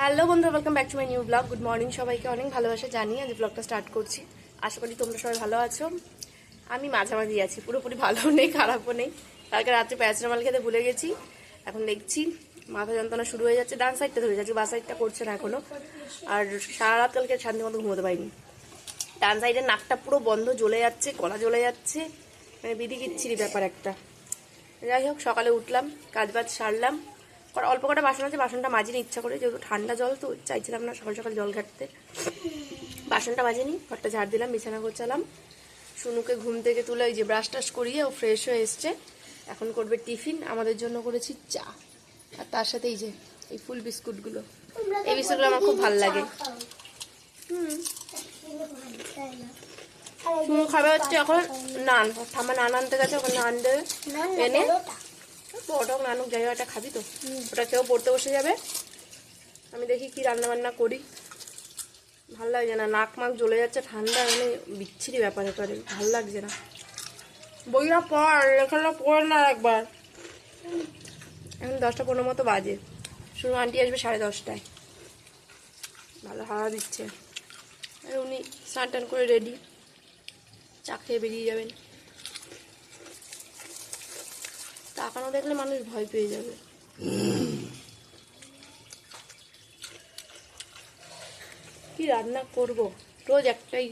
Hello বন্ধুরা welcome back to my new blog good morning সবাইকে অনেক ভালোবাসা জানিয়ে আজ ব্লগটা স্টার্ট করছি। আশা করি তোমরা সবাই ভালো আছো। আমি মাঝামাঝি আছি, পুরোপুরি ভালো নেই, খারাপও নেই। কালকে রাত্রে প্যারাসিটামল খেতে ভুলে গেছি। এখন দেখছি, মাথা যন্ত্রণা শুরু হয়ে যাচ্ছে, ডান সাইডটা ধরে যাচ্ছে, বা সাইডটা করছে না এখনও আর সারা রাত কালকে শান্তি মতো ঘুমোতে পারিনি। ডান সাইডের নাকটা পুরো বন্ধ, জ্বলে যাচ্ছে, গলা জ্বলে যাচ্ছে। মানে বিধি কিচ্ছিরি ব্যাপার একটা। যাই হোক, সকালে উঠলাম, কাজ বাজ সারলাম। পর অল্প কটা বাসন আছে বাসনটা মাজিনি ইচ্ছা করে যেহেতু ঠান্ডা জল তো চাইছিলাম না সকাল সকাল জল ঘাটতে। বাসনটা মাজিনি ঘরটা ঝাড় দিলাম বিছানা গোছালাম। শুনুকে ঘুম থেকে তুলে ওই যে ব্রাশ টাশ করিয়ে ও ফ্রেশ হয়ে এসছে। এখন করবে টিফিন আমাদের জন্য করেছি চা। আর তার সাথে এই যে এই ফুল বিস্কুটগুলো। এই বিস্কুটগুলো আমার খুব ভালো লাগে। হুম শুনু খাবে হচ্ছে এখন নান। ঠাম্মা নান আনতে গেছে ওখানে নান দেবে এনে। বড়টাও নানুক যাই একটা খাবি তো। ওটা কেউ পড়তে বসে যাবে। আমি দেখি কি রান্না বান্না করি। ভালো লাগছে না নাক মাক জ্বলে যাচ্ছে ঠান্ডা মানে বিচ্ছিরি ব্যাপার এবারে ভালো লাগছে না। বইটা পড় লেখাটা পড় না একবার। এখন দশটা পনেরো মতো বাজে। শুধু আন্টি আসবে সাড়ে দশটায়। ভালো হাওয়া দিচ্ছে। আর উনি স্নান টান করে রেডি চা খেয়ে বেরিয়ে যাবেন। তাকানো দেখলে মানুষ ভয় পেয়ে যাবে। কি রান্না করব? রোজ একটাই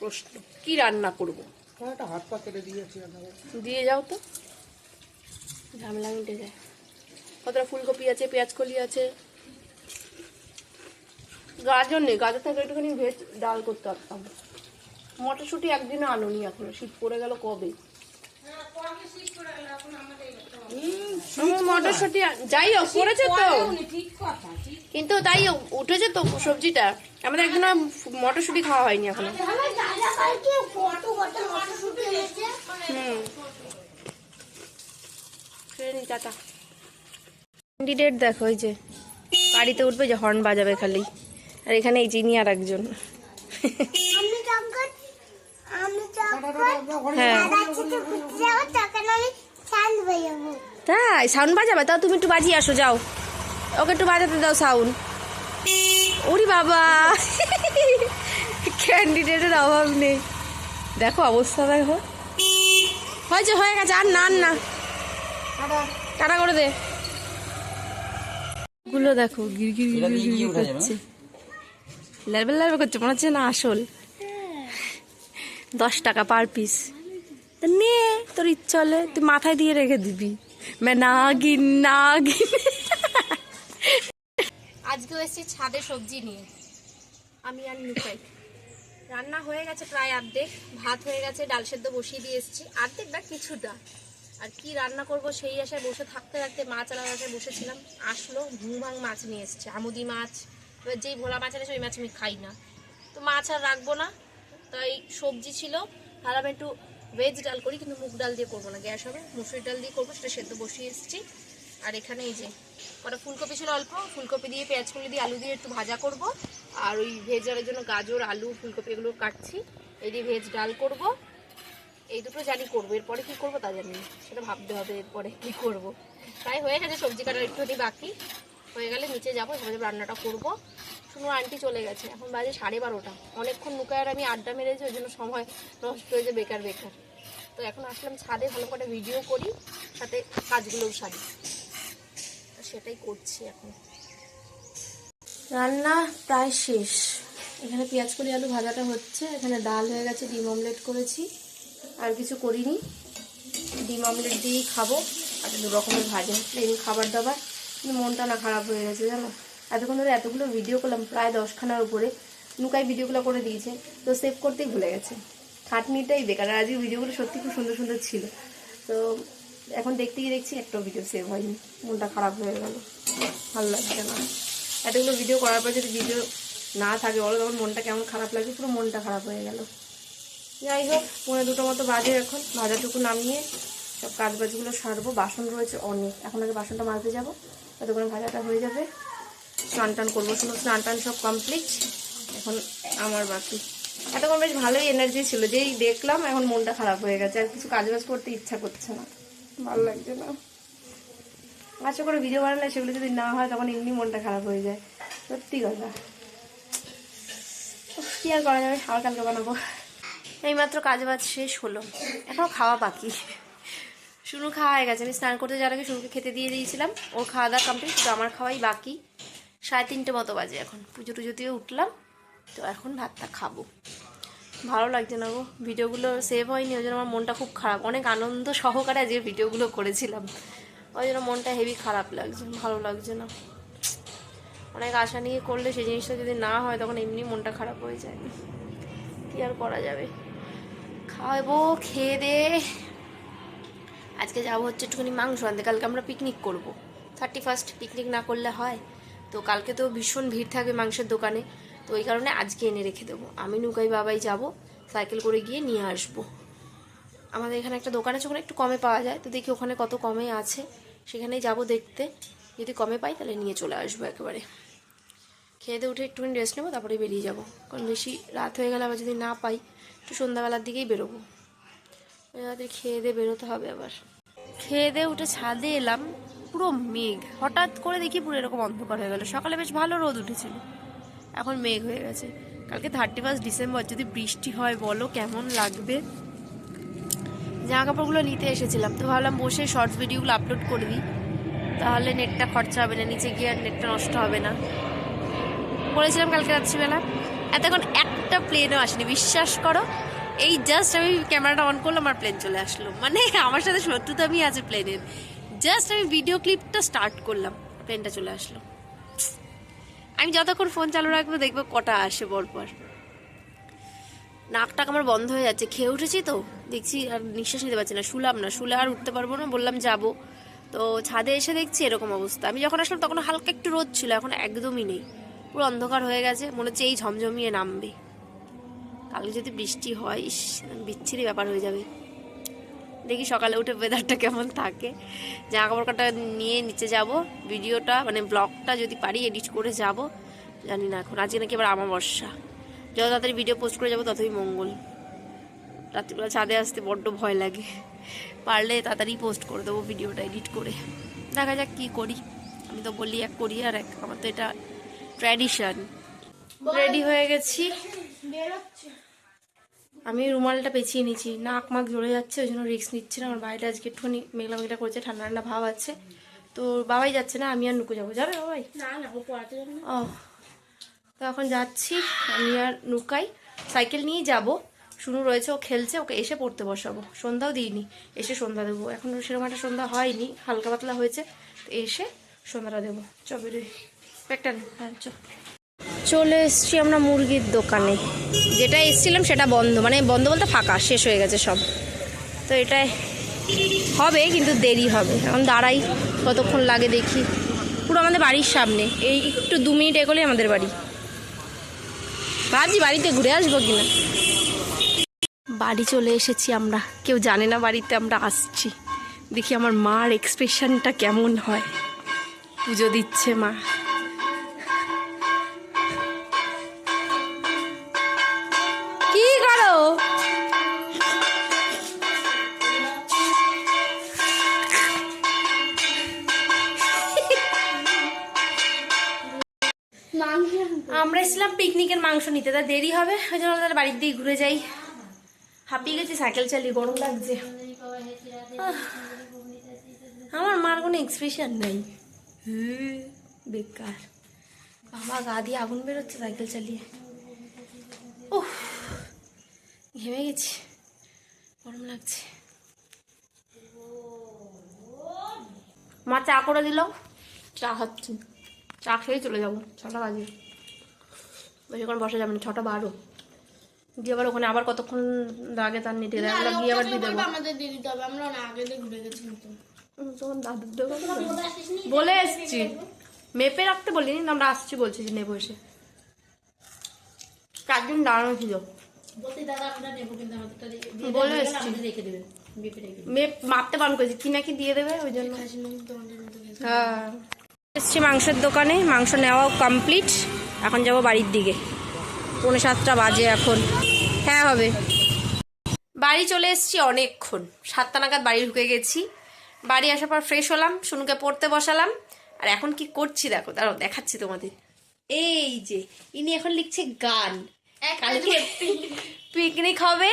প্রশ্ন কি রান্না করব? একটা হাত পা কেটে দিয়েছি দিয়ে যাও তো। ঝামেলা মিটে যায়। কতটা ফুলকপি আছে পেঁয়াজ কলি আছে? গাজর নেই গাজর থাকলে একটুখানি ভেজ ডাল করতে পারতাম মটরশুঁটি একদিনও আনোনি এখনও শীত পড়ে গেল কবে? মটরশুঁটি যাই হোক পড়েছে তো। কিন্তু তাই উঠেছে তো সবজিটা। আমাদের একদিন মটরশুঁটি খাওয়া হয়নি এখনও। আমার দাদা কালকে কত কত মটরশুঁটি এনেছে। হুম। ক্যান্ডিডেট দেখো ওই যে গাড়িতে উঠবে যে হর্ন বাজাবে খালি। আর এখানে এই চিনি আর একজন। হ্যাঁ দাদা চিঠি ঘুরতে যাব তখন আমি চাঁদ বাজাবো তাই সাউন্ড বাজাবে? তাও তুমি একটু বাজিয়ে আসো যাও। ওকে একটু বাজাতে দাও সাউন্ড। ওরি বাবা। ক্যান্ডিডেটের অভাব নেই। দেখো অবস্থা দেখো। হয়েছে হয়ে গেছে। আর না না টাটা করে দে। গুলো দেখো গির গির গির গির গির করছে। লেভেল করছে মনে হচ্ছে না আসল। দশ টাকা পার পিস নে তোর ইচ্ছা হলে তুই মাথায় দিয়ে রেখে দিবি। মে নাগিন নাগিন আজকেও এসেছি ছাদে সবজি নিয়ে। আমি আর লুকাই রান্না হয়ে গেছে প্রায় অর্ধেক, ভাত হয়ে গেছে, ডাল সেদ্ধ বসিয়ে দিয়ে এসেছি। অর্ধেক না কিছুটা। আর কি রান্না করব সেই আশায় বসে থাকতে থাকতে মাছ আনার আশায় বসেছিলাম। আসলো ভুমাং মাছ নিয়ে এসছে, আমুদি মাছ। এবার যেই ভোলা মাছ আনে ওই মাছ আমি খাই না। তো মাছ আর রাখব না। তাই সবজি ছিল। ভাবলাম একটু ভেজ ডাল করি, কিন্তু মুগ ডাল দিয়ে করব না। গ্যাস হবে, মুসুরি ডাল দিয়ে করব, সেটা সেদ্ধ বসিয়ে এসেছি। আর এখানে এই যে কটা ফুলকপি ছিল অল্প, ফুলকপি দিয়ে, পেঁয়াজ কলি দিয়ে, আলু দিয়ে একটু ভাজা করব। আর ওই ভেজ ডালের জন্য গাজর, আলু, ফুলকপি এগুলো কাটছি। এই দিয়ে ভেজ ডাল করব। এই দুটো জানি করব, এরপরে কি করব তা জানি সেটা ভাবতে হবে এরপরে কি করব। তাই হয়ে গেছে, সবজি কাটার একটুখানি বাকি। হয়ে গেলে নিচে যাব সবাই রান্নাটা করব। শুনো আন্টি চলে গেছে। এখন বাজে সাড়ে বারোটা। অনেকক্ষণ নুকায় আর আমি আড্ডা মেরেছি, ওই জন্য সময় নষ্ট হয়েছে, বেকার বেকার। তো এখন আসলাম ছাদে, ভালো করে ভিডিও করি, সাথে কাজগুলোও সারি। সেটাই করছি এখন। রান্না প্রায় শেষ। এখানে পেঁয়াজ কলি, আলু ভাজাটা হচ্ছে। এখানে ডাল হয়ে গেছে, ডিম অমলেট করেছি। আর কিছু করিনি। ডিম অমলেট দিয়েই খাব। আর দু রকমের ভাজা, প্লেন খাবার দাবার। কিন্তু মনটা না খারাপ হয়ে গেছে, জানো? এতক্ষণ ধরে এতগুলো ভিডিও করলাম, প্রায় দশখানার উপরে। নুকাই ভিডিওগুলো করে দিয়েছে, তো সেভ করতেই ভুলে গেছে। খাটনিটাই বেকার, আর আজকে ভিডিওগুলো সত্যি খুব সুন্দর সুন্দর ছিল। তো এখন দেখতে গিয়ে দেখছি একটাও ভিডিও সেভ হয়নি, মনটা খারাপ হয়ে গেল। ভালো লাগছে না। এতগুলো ভিডিও করার পর যদি ভিডিও না থাকে, বলো তখন মনটা কেমন খারাপ লাগে, পুরো মনটা খারাপ হয়ে গেল। যাই হোক পনেরো দুটো মতো বাজে এখন, ভাজাটুকু নামিয়ে সব কাজ বাজগুলো সারবো। বাসন রয়েছে অনেক, এখন আগে বাসনটা মাজতে যাব ততক্ষণ ভাজাটা হয়ে যাবে। স্নান টান করব। শুধু স্নান টান সব কমপ্লিট এখন আমার বাকি। এতক্ষণ বেশ ভালোই এনার্জি ছিল। যেই দেখলাম এখন মনটা খারাপ হয়ে গেছে। আর কিছু কাজ বাজ করতে ইচ্ছা করছে না। ভালো লাগছে না। আশা করে ভিডিও বানালে সেগুলো যদি না হয় তখন এমনি মনটা খারাপ হয়ে যায়। সত্যি কথা। কি আর করা যাবে? খাবার কালকে বানাবো। এইমাত্র কাজ বাজ শেষ হলো। এখনও খাওয়া বাকি। শুনু খাওয়া হয়ে গেছে। আমি স্নান করতে যাওয়ার আগে শুনুকে খেতে দিয়ে দিয়েছিলাম। ওর খাওয়া দাওয়া কমপ্লিট তো আমার খাওয়াই বাকি। সাড়ে তিনটে মতো বাজে এখন। পুজো টুজো দিয়ে উঠলাম, তো এখন ভাতটা খাব। ভালো লাগছে না গো, ভিডিওগুলো সেভ হয়নি, ওই জন্য আমার মনটা খুব খারাপ। অনেক আনন্দ সহকারে আজকে ভিডিওগুলো করেছিলাম। ওই জন্য মনটা হেভি খারাপ লাগছে, ভালো লাগছে না। অনেক আশা নিয়ে করলে সেই জিনিসটা যদি না হয়, তখন এমনি মনটা খারাপ হয়ে যায়। কি আর করা যাবে? খাওয়াবো খেয়ে দে। আজকে যাব হচ্ছে একটুখানি মাংস আনতে, কালকে আমরা পিকনিক করব। থার্টি ফার্স্ট পিকনিক না করলে হয়। তো কালকে তো ভীষণ ভিড় থাকবে মাংসের দোকানে, তো ওই কারণে আজকে এনে রেখে দেবো। আমি নৌকাই বাবাই যাব, সাইকেল করে গিয়ে নিয়ে আসব। আমাদের এখানে একটা দোকান আছে, ওখানে একটু কমে পাওয়া যায়, তো দেখি ওখানে কত কমে আছে। সেখানেই যাব দেখতে, যদি কমে পাই তাহলে নিয়ে চলে আসব একেবারে। খেয়ে দিয়ে উঠে একটুখানি রেস্ট নেব, তারপরে বেরিয়ে যাব। কারণ বেশি রাত হয়ে গেলে আবার যদি না পাই, একটু সন্ধ্যাবেলার দিকেই বেরোবো। রাতে খেয়ে দিয়ে বেরোতে হবে আবার। খেয়ে দিয়ে উঠে ছাদে এলাম পুরো মেঘ। হঠাৎ করে দেখি পুরো এরকম অন্ধকার হয়ে গেল। সকালে বেশ ভালো রোদ উঠেছিল। এখন মেঘ হয়ে গেছে। কালকে থার্টি ফার্স্ট ডিসেম্বর যদি বৃষ্টি হয় বলো কেমন লাগবে? জামা কাপড়গুলো নিতে এসেছিলাম। তো ভাবলাম বসে শর্টস ভিডিওগুলো আপলোড করে দিই। তাহলে নেটটা খরচা হবে না। নিচে গিয়ে আর নেটটা নষ্ট হবে না। বলেছিলাম কালকে রাত্রিবেলা। এতক্ষণ একটা প্লেনও আসেনি। বিশ্বাস করো, এই জাস্ট আমি ক্যামেরাটা অন করলাম আর প্লেন চলে আসলো। মানে আমার সাথে শত্রুতা আমি আছে প্লেনের জাস্ট আমি ভিডিও ক্লিপটা স্টার্ট করলাম প্লেনটা চলে আসলো। আমি যতক্ষণ ফোন চালু রাখব, দেখব কটা আসে পরপর নাকটাক আমার বন্ধ হয়ে যাচ্ছে। খেয়ে উঠেছি তো? দেখছি আর নিঃশ্বাস নিতে পারছি না। শুলাম না। শুলে আর উঠতে পারব না। বললাম যাব। তো ছাদে এসে দেখছি এরকম অবস্থা। আমি যখন আসলাম, তখন হালকা একটু রোদ ছিল। এখন একদমই নেই। পুরো অন্ধকার হয়ে গেছে। মনে হচ্ছে এই ঝমঝমিয়ে নামবে। কালকে যদি বৃষ্টি হয়, ইস, বিচ্ছিরি ব্যাপার হয়ে যাবে। দেখি সকালে উঠে ওয়েদারটা কেমন থাকে। জামা কাপড় কাটা নিয়ে নিচে যাব ভিডিওটা মানে ব্লগটা যদি পারি এডিট করে যাব। জানি না এখন আজকে নাকি আবার আমাবস্যা যত তাড়াতাড়ি ভিডিও পোস্ট করে যাব ততই মঙ্গল। রাত্রিবেলা ছাদে আসতে বড্ড ভয় লাগে। পারলে তাড়াতাড়ি পোস্ট করে দেবো ভিডিওটা এডিট করে। দেখা যাক কী করি। আমি তো বলি এক করি আর এক। আমার তো এটা ট্র্যাডিশন রেডি হয়ে গেছি। বেরোচ্ছে। আমি রুমালটা পেঁচিয়ে নিচ্ছি নাক মাক ঝরে যাচ্ছে ওই জন্য রিস্ক নিচ্ছি না। আমার বাইরে আজকে একটুখানি মেঘলা মেঘলা করছে ঠান্ডা ঠান্ডা ভাব আছে। তো বাবাই যাচ্ছে না আমি আর নুকু যাব। যাবে বাবাই? না না ও পড়াতে যাবে না। ও। তো এখন যাচ্ছি আমি আর নুকাই। সাইকেল নিয়েই যাব। শুরু রয়েছে ও খেলছে ওকে এসে পড়তে বসাবো। সন্ধ্যাও দিইনি এসে সন্ধ্যা দেবো। এখন সেরকম একটা সন্ধ্যা হয়নি হালকা পাতলা হয়েছে। তো এসে সন্ধ্যাটা দেবো। চ বেরোই। একটা হ্যাঁ চ চলে এসছি আমরা মুরগির দোকানে। যেটা এসছিলাম সেটা বন্ধ। মানে বন্ধ বলতে ফাঁকা, শেষ হয়ে গেছে সব। তো এটাই হবে, কিন্তু দেরি হবে। এখন দাঁড়াই, কতক্ষণ লাগে দেখি। পুরো আমাদের বাড়ির সামনে। এই একটু দু মিনিট এগোলেই আমাদের বাড়ি। ভাবছি বাড়িতে ঘুরে আসব কিনা। বাড়ি চলে এসেছি আমরা। কেউ জানে না বাড়িতে আমরা আসছি। দেখি আমার মার এক্সপ্রেশনটা কেমন হয়। পুজো দিচ্ছে মা। আমরা এসেছিলাম পিকনিকের মাংস নিতে। তা দেরি হবে, ওই জন্য তাহলে বাড়ির দিকে ঘুরে যাই। হাঁপিয়ে গেছি সাইকেল চালিয়ে, গরম লাগছে। আমার মার কোনো এক্সপ্রেশন নেই। বেকার। বাবা, গা দিয়ে আগুন বেরোচ্ছে সাইকেল চালিয়ে। উফ, ঘেমে গেছি। গরম লাগছে। মা চা করে দিল। চা হচ্ছে চা খেয়ে চলে যাব, ছটা বাজে। বেশিক্ষণ বসা যাবে না ছটা বারো। গিয়ে আবার ওখানে আবার কতক্ষণ লাগে তার নেটে দেয় আমরা গিয়ে আবার দিয়ে দেবো। আমাদের দিয়ে হবে আমরা না আগে দিয়ে ঘুরে গেছি কিন্তু দাদুর দোকান বলে এসছি। মেপে রাখতে বলিনি আমরা আসছি বলছি যে নেব এসে। চারজন দাঁড়ানো ছিল? দিয়ে দিয়ে বলে এসছি। মেপ মাপতে বারণ করেছি কি নাকি দিয়ে দেবে ওই জন্য। হ্যাঁ। এসছি মাংসের দোকানে মাংস নেওয়াও কমপ্লিট এখন যাব বাড়ির দিকে। পৌনে সাতটা বাজে এখন। হ্যাঁ হবে। বাড়ি চলে এসেছি অনেকক্ষণ। সাতটা নাগাদ বাড়ি ঢুকে গেছি। বাড়ি আসার পর ফ্রেশ হলাম শুনুকে পড়তে বসালাম। আর এখন কি করছি দেখো দাঁড়াও দেখাচ্ছি তোমাদের। এই যে ইনি এখন লিখছে গান। কালকে পিকনিক হবে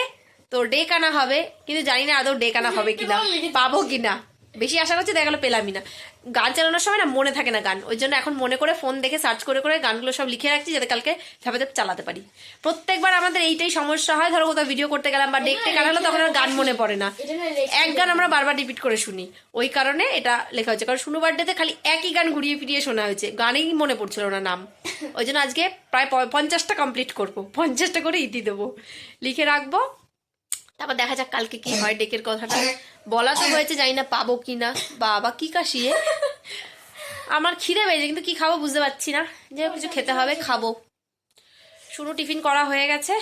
তো ডেক আনা হবে। কিন্তু জানি না আদৌ ডেক আনা হবে কিনা পাবো কিনা। বেশি আশা করছি দেখা গেলো পেলামই না। গান চালানোর সময় না মনে থাকে না গান। ওই জন্য এখন মনে করে ফোন দেখে সার্চ করে করে গানগুলো সব লিখে রাখছি যাতে কালকে ঝাপাতে চালাতে পারি। প্রত্যেকবার আমাদের এইটাই সমস্যা হয়। ধরো কোথাও ভিডিও করতে গেলাম বা টেক আনালো তখন আর গান মনে পড়ে না। এক গান আমরা বারবার রিপিট করে শুনি। ওই কারণে এটা লেখা হয়েছে। কারণ শুনু বার্থডেতে খালি একই গান ঘুরিয়ে ফিরিয়ে শোনা হয়েছে। গানেই মনে পড়ছিল না নাম। ওই জন্য আজকে প্রায় পঞ্চাশটা কমপ্লিট করব। পঞ্চাশটা করে ইতি দেবো। লিখে রাখব। তারপর দেখা যাক কালকে কি হয়। ডেকের কথাটা। বলা তো হয়েছে জানি না পাবো কি না বাবা, কি কাশিয়ে আমার খিদে পেয়েছে, কিন্তু কি খাব বুঝতে পারছি না। যে কিছু খেতে হবে, খাব। শুরু টিফিন করা হয়ে গেছে।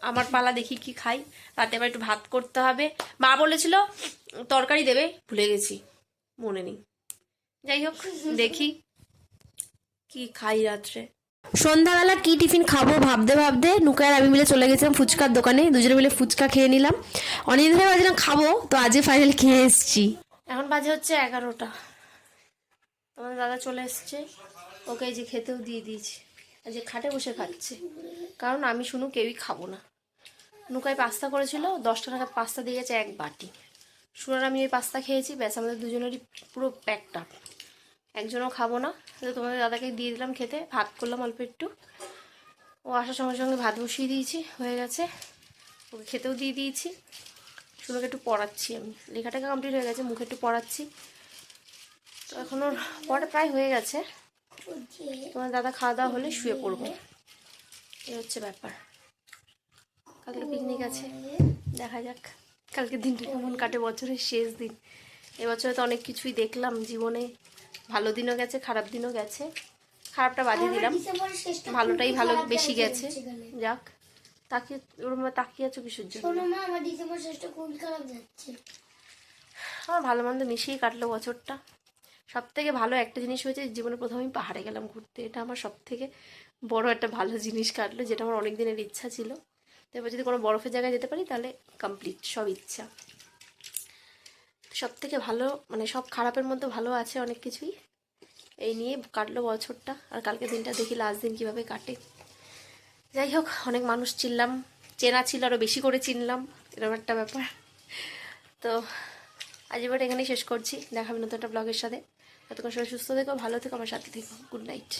আমার পালা দেখি কি খাই। রাতে আবার একটু ভাত করতে হবে। মা বলেছিল, তরকারি দেবে, ভুলে গেছি। মনে নেই। যাই হোক, দেখি কি খাই রাত্রে। সন্ধ্যাবেলা কি টিফিন খাব ভাবতে ভাবতে নুকায় আমি মিলে চলে গেছিলাম ফুচকার দোকানে, দুজনে মিলে ফুচকা খেয়ে নিলাম। অনেকদিন ধরে ভাবছিলাম খাব, তো আজকে ফাইনাল খেয়ে এসেছি। এখন বাজে হচ্ছে এগারোটা। আমার দাদা চলে এসছে, ওকে এই যে খেতেও দিয়ে দিয়েছি। আজকে খাটে বসে খাচ্ছে। কারণ আমি, শুনু কেউই খাব না। নুকায় পাস্তা করেছিল, দশটা টাকা পাস্তা দিয়ে গেছে এক বাটি। শুনার আমি ওই পাস্তা খেয়েছি, ব্যাস আমাদের দুজনেরই পুরো প্যাকটা একজনও খাব না। তো তোমাদের দাদাকে দিয়ে দিলাম খেতে, ভাত করলাম অল্প একটু। ও আসার সঙ্গে সঙ্গে ভাত বসিয়ে দিয়েছি, হয়ে গেছে। ওকে খেতেও দিয়ে দিয়েছি। শুনুকে একটু পড়াচ্ছি আমি। লেখাটাকে কমপ্লিট হয়ে গেছে, মুখে একটু পড়াচ্ছি। তো এখন ওর পড়া প্রায় হয়ে গেছে। তোমার দাদা খাওয়া দাওয়া হলে শুয়ে পড়ব। এই হচ্ছে ব্যাপার। কালকে পিকনিক আছে। দেখা যাক। কালকে দিনটা কেমন কাটে, বছরের শেষ দিন। এবছরে তো অনেক কিছুই দেখলাম জীবনে। ভালো দিনও গেছে খারাপ দিনও গেছে। খারাপটা বাদে দিলাম। ভালোটাই ভালো বেশি গেছে। যাক তাকিয়ে ওর তাকিয়ে আছো কিসের জন্য? আমার ভালো মন্দ মিশিয়ে কাটলো বছরটা। সব থেকে ভালো একটা জিনিস হয়েছে জীবনে প্রথম আমি পাহাড়ে গেলাম ঘুরতে। এটা আমার সব থেকে বড় একটা ভালো জিনিস কাটলো যেটা আমার অনেক দিনের ইচ্ছা ছিল। তো এবার যদি কোনো বরফের জায়গায় যেতে পারি তাহলে কমপ্লিট সব ইচ্ছা। সব থেকে ভালো মানে সব খারাপের মধ্যে ভালো আছে অনেক কিছুই। এই নিয়ে কাটলো বছরটা, আর কালকে দিনটা দেখি লাস্ট দিন কীভাবে কাটে। যাই হোক, অনেক মানুষ চিনলাম, চেনা ছিল আরও বেশি করে চিনলাম, এরকম একটা ব্যাপার। তো আজ এবার এখানেই শেষ করছি দেখাবে নতুন একটা ব্লগের সাথে। ততক্ষণ সবাই সুস্থ থেকো, ভালো থেকো, আমার সাথে থেকো গুড নাইট